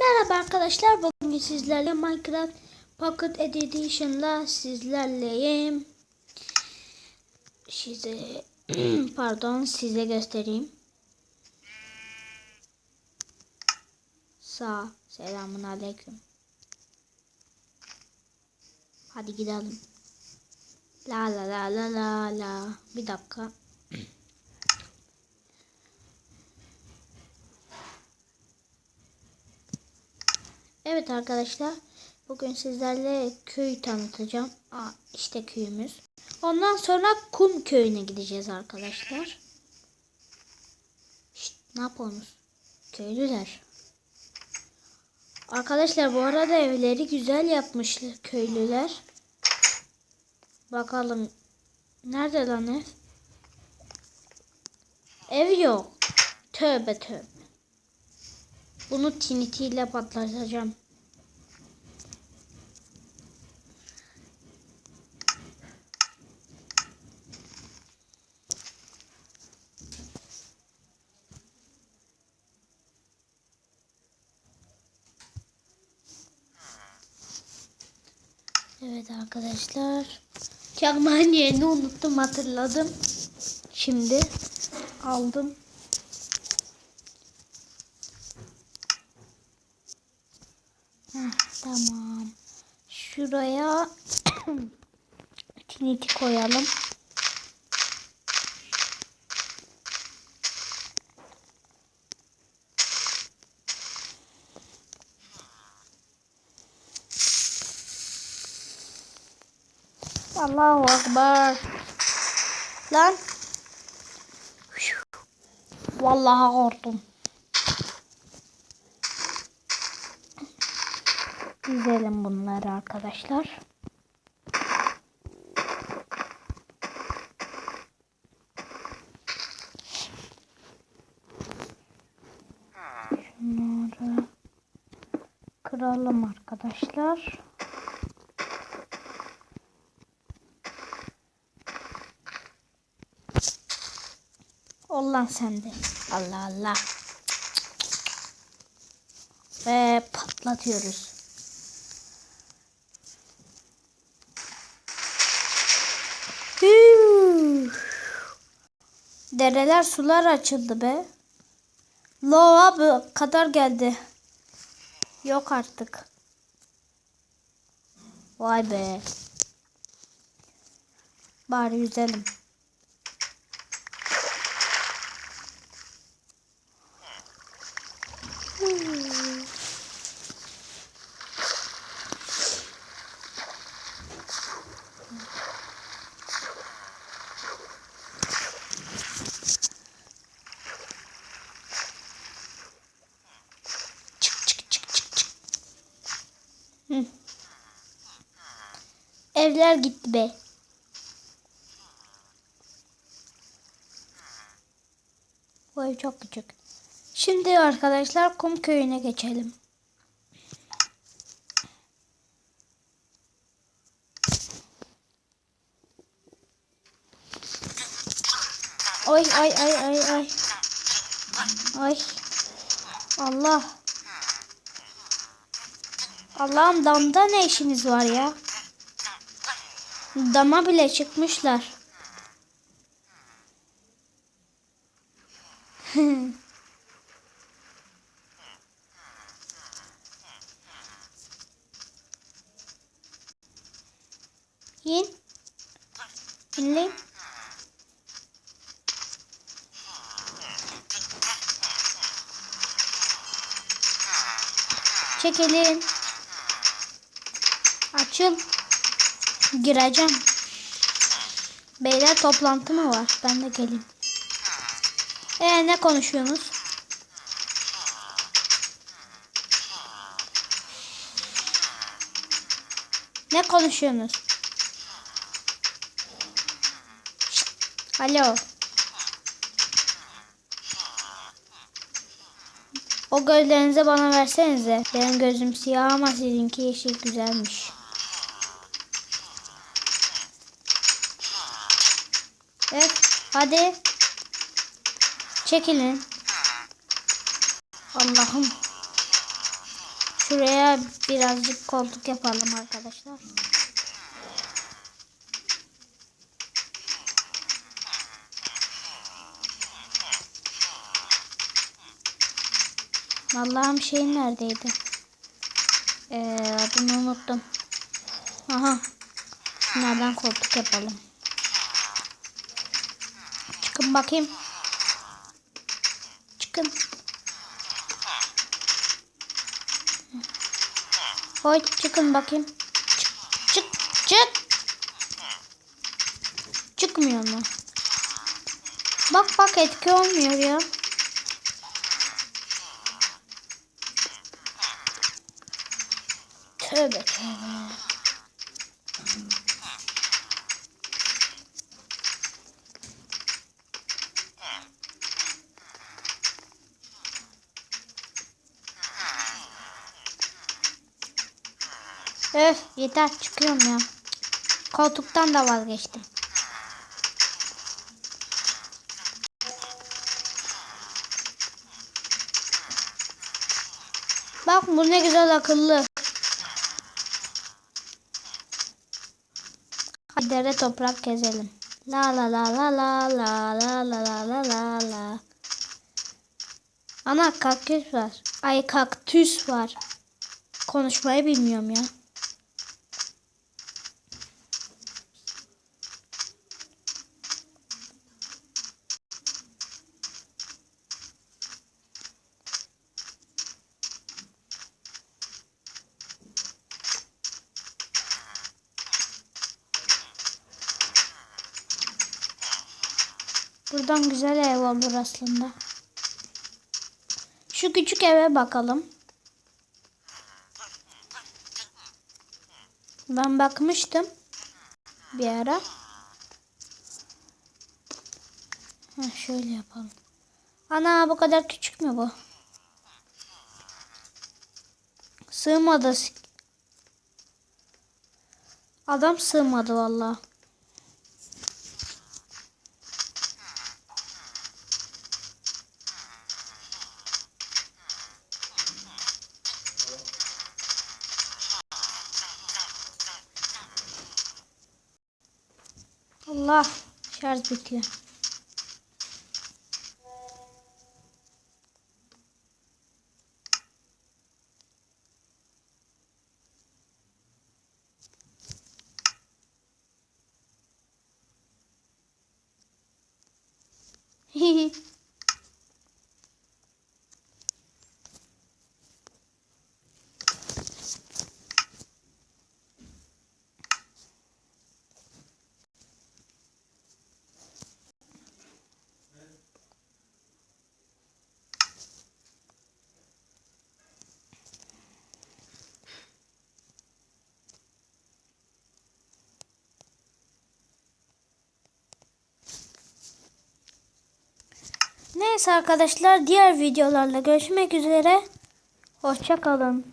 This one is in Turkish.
Merhaba arkadaşlar. Bugün sizlerle Minecraft Pocket Edition'la sizlerleyim. Size pardon size göstereyim. Sağ. Selamun aleyküm. Hadi gidelim. La la la la la la. Bir dakika. Evet arkadaşlar. Bugün sizlerle köy tanıtacağım. Aa, işte köyümüz. Ondan sonra kum köyüne gideceğiz arkadaşlar. Şşt, ne yapıyorsunuz? Köylüler. Arkadaşlar bu arada evleri güzel yapmışlar köylüler. Bakalım. Nerede lan ev? Ev yok. Tövbe tövbe. Bunu tinitiyle patlatacağım. Evet arkadaşlar. Çakmağın yerini unuttum hatırladım. Şimdi aldım. Şuraya tiniti koyalım. Allahu Akbar. Lan. Vallahi korktum. Dizelim bunları arkadaşlar. Şunları kıralım arkadaşlar. Allah sende. Allah Allah. Ve patlatıyoruz. Dereler sular açıldı be. Lova bu kadar geldi. Yok artık. Vay be. Bari yüzelim. Çık Evler gitti be. Bu ev çok küçük. Şimdi arkadaşlar kum köyüne geçelim. Ay ay ay ay ay. Ay. Allah. Allah'ım damda ne işiniz var ya? Dama bile çıkmışlar. İn. İnleyin. Çekilin. Açıl. Gireceğim. Beyler toplantı mı var? Ben de geleyim. Ee ne konuşuyorsunuz? Ne konuşuyorsunuz? Alo. O gözlerinizi bana versenize. Benim gözüm siyah ama sizinki yeşil güzelmiş. Evet. Hadi. Çekilin. Allah'ım. Şuraya birazcık koltuk yapalım arkadaşlar. Allah'ım şeyin neredeydi? Ee, adını unuttum. Aha. Nereden koltuk yapalım? Çıkın bakayım. Çıkın. Hoy çıkın bakayım. Çık çık çık. Çıkmıyor mu? Bak bak etki olmuyor ya. Tövbe tövbe. Öf yeter çıkıyorum ya. Koltuktan da vazgeçtim. Bak bu ne güzel akıllı. Hadi dere toprak gezelim. La la la la la la la la la la la la. Ana kaktüs var. Ay kaktüs var. Konuşmayı bilmiyorum ya. Buradan güzel ev olur aslında. Şu küçük eve bakalım. Ben bakmıştım bir ara. Heh, şöyle yapalım. Ana bu kadar küçük mü bu? Sığmadı. Adam sığmadı vallahi. Allah şarj bitti. Hihi. Neyse arkadaşlar diğer videolarla görüşmek üzere. Hoşça kalın.